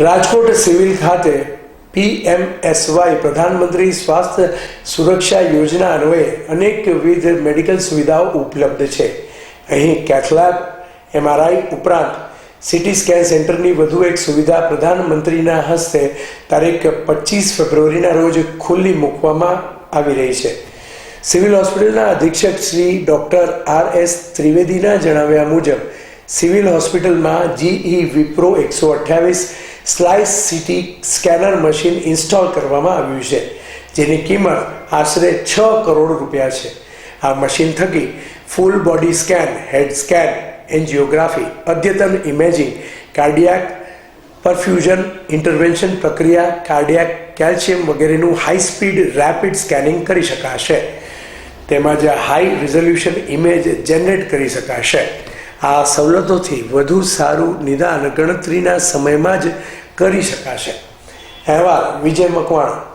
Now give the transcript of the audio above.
Rajkot civil ખાતે પીએમએસવાય પ્રધાનમંત્રી સ્વાસ્થ્ય સુરક્ષા યોજના અન્વયે અનેકવિધ મેડિકલ સુવિધાઓ ઉપલબ્ધ છે. અહીં કેથલેબ એમઆરઆઈ ઉપરાંત સિટી સ્કેન સેન્ટરની વધુ એક સુવિધા પ્રધાનમંત્રીના હસ્તે તારીખ પચીસ ફેબ્રુઆરીના રોજ ખુલ્લી મૂકવામાં આવી રહી છે. સિવિલ હોસ્પિટલના અધિક્ષક શ્રી ડોક્ટર આર એસ ત્રિવેદીના જણાવ્યા મુજબ, સિવિલ હોસ્પિટલમાં જીઈ વિપ્રો એકસો અઠ્યાવીસ slice CT scanner machine install કરવામાં આવ્યું છે, જેની કિંમત આશરે છ કરોડ રૂપિયા છે. આ મશીન થકી full body scan head scan angiography અદ્યતન ઇમેજિંગ કાર્ડિયાક પરફ્યુઝન ઇન્ટરવેન્શન પ્રક્રિયા કાર્ડિયાક કેલ્શિયમ વગેરેનું હાઈ સ્પીડ રેપિડ સ્કેનિંગ કરી શકાશે. તેમજ હાઈ રિઝોલ્યુશન ઇમેજ જનરેટ કરી શકાશે. આ સવલતોથી વધુ સારું નિદાન ગણતરીના સમયમાં જ કરી શકાશે. અહેવાલ વિજય મકવાણા.